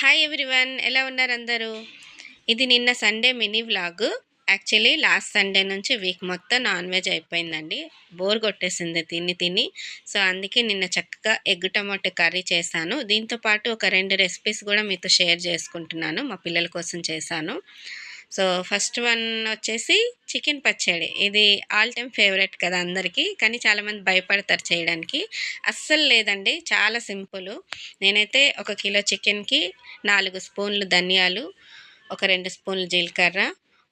Hi everyone ఎలా ఉన్నారు అందరూ? ఇది నిన్న Sunday mini vlog actually last Sunday నుంచి వీక్ మొత్తం నాన్ వెజ్ అయిపోయిందండి. బోర్ కొట్టేసింది తిని తిని. సో అందుకే నిన్న చక్కగా ఎగ్ టమాటో కర్రీ చేశాను. దీంతో పాటు ఒక రెండు రెసిపీస్ కూడా మీతో షేర్ చేసుకుంటున్నాను. మా పిల్లల కోసం చేశాను. సో ఫస్ట్ వన్ వచ్చేసి చికెన్ పచ్చడి. ఇది ఆల్ టైమ్ ఫేవరెట్ కదా అందరికీ కానీ చాలామంది భయపడతారు చేయడానికి. అస్సలు లేదండి చాలా సింపుల్. నేనైతే ఒక కిలో చికెన్కి నాలుగు స్పూన్లు ధనియాలు ఒక రెండు స్పూన్లు జీలకర్ర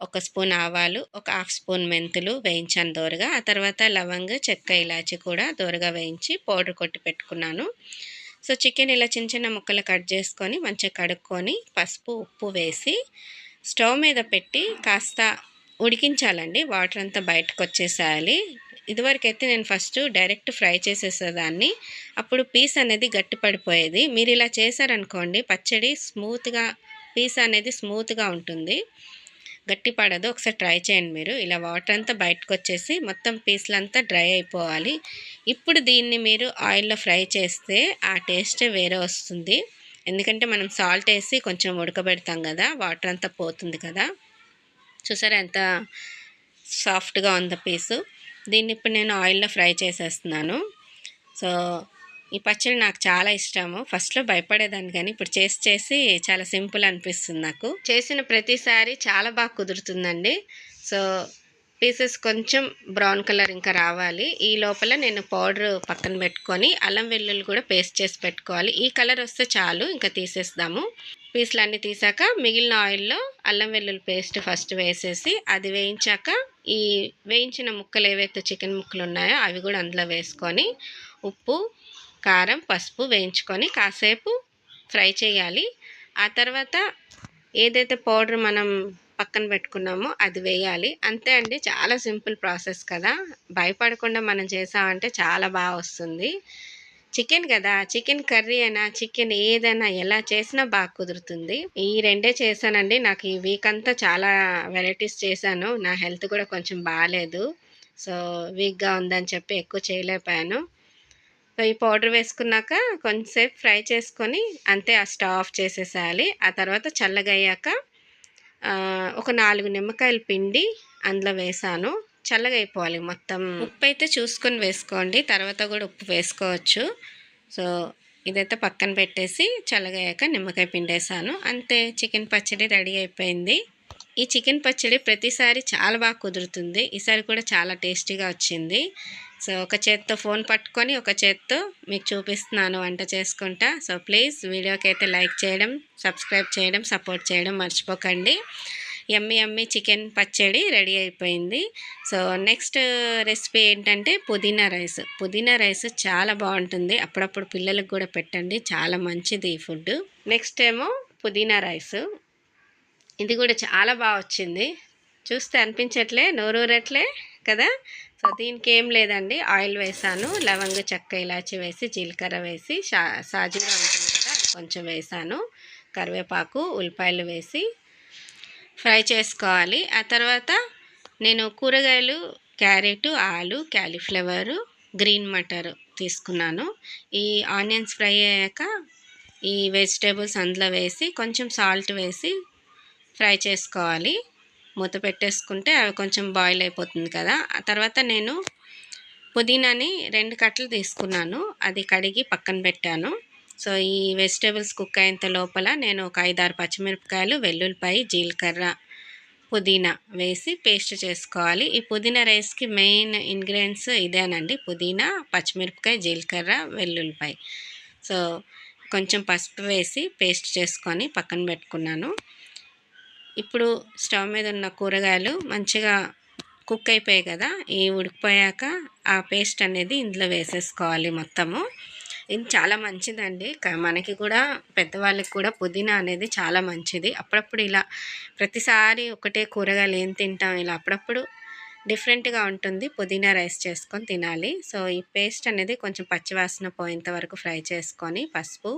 ఒక స్పూన్ ఆవాలు ఒక హాఫ్ స్పూన్ మెంతులు వేయించాను దోరగా. ఆ తర్వాత లవంగ చెక్క ఇలాచి కూడా దోరగా వేయించి పౌడర్ కొట్టి పెట్టుకున్నాను. సో చికెన్ ఇలా చిన్న చిన్న ముక్కలు కట్ చేసుకొని మంచిగా కడుక్కొని పసుపు ఉప్పు వేసి స్టవ్ మీద పెట్టి కాస్త ఉడికించాలండి. వాటర్ అంతా బయటకు వచ్చేసేయాలి. ఇదివరకైతే నేను ఫస్ట్ డైరెక్ట్ ఫ్రై చేసేసేదాన్ని. అప్పుడు పీస్ అనేది గట్టిపడిపోయేది మీరు ఇలా చేశారనుకోండి పచ్చడి స్మూత్గా పీస్ అనేది స్మూత్గా ఉంటుంది. గట్టి పడదు. ఒకసారి ట్రై చేయండి మీరు. ఇలా వాటర్ అంతా బయటకు వచ్చేసి మొత్తం పీస్లంతా డ్రై అయిపోవాలి. ఇప్పుడు దీన్ని మీరు ఆయిల్లో ఫ్రై చేస్తే ఆ టేస్టే వేరే వస్తుంది. ఎందుకంటే మనం సాల్ట్ వేసి కొంచెం ఉడకబెడతాం కదా వాటర్ అంతా పోతుంది కదా. చూసారా ఎంత సాఫ్ట్గా ఉందో పీసు. దీన్ని ఇప్పుడు నేను ఆయిల్లో ఫ్రై చేసేస్తున్నాను. సో ఈ పచ్చడి నాకు చాలా ఇష్టము. ఫస్ట్లో భయపడేదాన్ని కానీ ఇప్పుడు చేసి చేసి చాలా సింపుల్ అనిపిస్తుంది నాకు. చేసిన ప్రతిసారి చాలా బాగా కుదురుతుందండి. సో పీసెస్ కొంచెం బ్రౌన్ కలర్ ఇంకా రావాలి. ఈ లోపల నేను పౌడర్ పక్కన పెట్టుకొని అల్లం వెల్లుల్లి కూడా పేస్ట్ చేసి పెట్టుకోవాలి. ఈ కలర్ వస్తే చాలు ఇంకా తీసేస్తాము. పీసులు అన్నీ తీసాక మిగిలిన ఆయిల్లో అల్లం వెల్లుల్లి పేస్ట్ ఫస్ట్ వేసేసి అది వేయించాక ఈ వేయించిన ముక్కలు ఏవైతే చికెన్ ముక్కలు ఉన్నాయో అవి కూడా అందులో వేసుకొని ఉప్పు కారం పసుపు వేయించుకొని కాసేపు ఫ్రై చేయాలి. ఆ తర్వాత ఏదైతే పౌడర్ మనం పక్కన పెట్టుకున్నామో అది వేయాలి. అంతే అండి చాలా సింపుల్ ప్రాసెస్ కదా. భయపడకుండా మనం చేసామంటే చాలా బాగా వస్తుంది. చికెన్ కదా చికెన్ కర్రీ అయినా చికెన్ ఏదైనా ఎలా చేసినా బాగా కుదురుతుంది. ఈ రెండే చేశానండి. నాకు ఈ వీక్ అంతా చాలా వెరైటీస్ చేశాను. నా హెల్త్ కూడా కొంచెం బాగాలేదు. సో వీక్గా ఉందని చెప్పి ఎక్కువ చేయలేకపోయాను. సో ఈ పౌడర్ వేసుకున్నాక కొంచెంసేపు ఫ్రై చేసుకొని అంతే ఆ స్టవ్ ఆఫ్ చేసేసేయాలి. ఆ తర్వాత చల్లగయ్యాక ఒక నాలుగు నిమ్మకాయలు పిండి అందులో వేసాను. చల్లగైపోవాలి అయిపోవాలి మొత్తం. ఉప్పు అయితే చూసుకొని వేసుకోండి. తర్వాత కూడా ఉప్పు వేసుకోవచ్చు. సో ఇదైతే పక్కన పెట్టేసి చల్లగయ్యాక నిమ్మకాయ పిండి వేసాను అంతే చికెన్ పచ్చడి రెడీ అయిపోయింది. ఈ చికెన్ పచ్చడి ప్రతిసారి చాలా బాగా కుదురుతుంది. ఈసారి కూడా చాలా టేస్టీగా వచ్చింది. సో ఒక చేత్తో ఫోన్ పట్టుకొని ఒక చేత్తో మీకు చూపిస్తున్నాను వంట చేసుకుంటా. సో ప్లీజ్ వీడియోకి అయితే లైక్ చేయడం సబ్స్క్రైబ్ చేయడం సపోర్ట్ చేయడం మర్చిపోకండి. ఎమ్మి ఎమ్మి చికెన్ పచ్చడి రెడీ అయిపోయింది. సో నెక్స్ట్ రెసిపీ ఏంటంటే పుదీనా రైస్. పుదీనా రైస్ చాలా బాగుంటుంది. అప్పుడప్పుడు పిల్లలకు కూడా పెట్టండి. చాలా మంచిది ఈ ఫుడ్ నెక్స్ట్ ఏమో పుదీనా రైస్. ఇది కూడా చాలా బాగా వచ్చింది. చూస్తే అనిపించట్లే నోరూరట్లే కదా? సో దీనికి ఏం లేదండి. ఆయిల్ వేసాను లవంగ చెక్క ఇలాచి వేసి జీలకర్ర వేసి షా సాజీరా ఉంటుంది కదా కొంచెం వేసాను. కరివేపాకు ఉల్లిపాయలు వేసి ఫ్రై చేసుకోవాలి. ఆ తర్వాత నేను కూరగాయలు క్యారెట్ ఆలు క్యాలీఫ్లవరు గ్రీన్ మటర్ తీసుకున్నాను. ఈ ఆనియన్స్ ఫ్రై అయ్యాక ఈ వెజిటేబుల్స్ అందులో వేసి కొంచెం సాల్ట్ వేసి ఫ్రై చేసుకోవాలి. మూత పెట్టేసుకుంటే అవి కొంచెం బాయిల్ అయిపోతుంది కదా. ఆ తర్వాత నేను పుదీనాని రెండు కట్టలు తీసుకున్నాను. అది కడిగి పక్కన పెట్టాను. సో ఈ వెజిటేబుల్స్ కుక్ అయ్యేంత లోపల నేను ఒక ఐదారు పచ్చిమిరపకాయలు వెల్లుల్లిపాయ జీలకర్ర పుదీనా వేసి పేస్ట్ చేసుకోవాలి. ఈ పుదీనా రైస్కి మెయిన్ ఇంగ్రీడియంట్స్ ఇదేనండి. పుదీనా పచ్చిమిరపకాయ జీలకర్ర వెల్లుల్లిపాయ. సో కొంచెం పసుపు వేసి పేస్ట్ చేసుకొని పక్కన పెట్టుకున్నాను. ఇప్పుడు స్టవ్ మీద ఉన్న కూరగాయలు మంచిగా కుక్ అయిపోయాయి కదా ఈ ఉడికిపోయాక ఆ పేస్ట్ అనేది ఇందులో వేసేసుకోవాలి మొత్తము. ఇది చాలా మంచిదండి. మనకి కూడా పెద్దవాళ్ళకి కూడా పుదీనా అనేది చాలా మంచిది. అప్పుడప్పుడు ఇలా ప్రతిసారి ఒకటే కూరగాయలు ఏం తింటాం ఇలా అప్పుడప్పుడు డిఫరెంట్గా ఉంటుంది. పుదీనా రైస్ చేసుకొని తినాలి. సో ఈ పేస్ట్ అనేది కొంచెం పచ్చివాసన పోయేంత వరకు ఫ్రై చేసుకొని పసుపు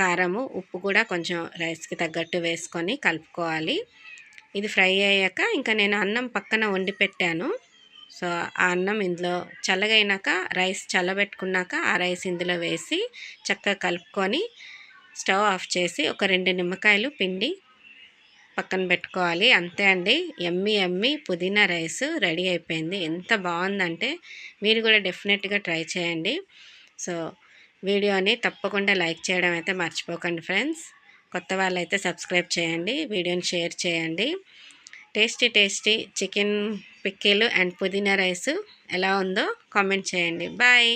కారము ఉప్పు కూడా కొంచెం రైస్కి తగ్గట్టు వేసుకొని కలుపుకోవాలి. ఇది ఫ్రై అయ్యాక ఇంకా నేను అన్నం పక్కన వండి పెట్టాను. సో ఆ అన్నం ఇందులో చల్లగైనాక రైస్ చల్లబెట్టుకున్నాక ఆ రైస్ ఇందులో వేసి చక్కగా కలుపుకొని స్టవ్ ఆఫ్ చేసి ఒక రెండు నిమ్మకాయలు పిండి పక్కన పెట్టుకోవాలి. అంతే అండి. ఎమ్మి ఎమ్మి పుదీనా రైస్ రెడీ అయిపోయింది. ఎంత బాగుందంటే మీరు కూడా డెఫినెట్గా ట్రై చేయండి. సో వీడియోని తప్పకుండా లైక్ చేయడం అయితే మర్చిపోకండి ఫ్రెండ్స్. కొత్త వాళ్ళైతే సబ్స్క్రైబ్ చేయండి వీడియోని షేర్ చేయండి. Tasty tasty chicken pickle and పుదీనా రైస్ ఎలా ఉందో కామెంట్ చేయండి. బాయ్.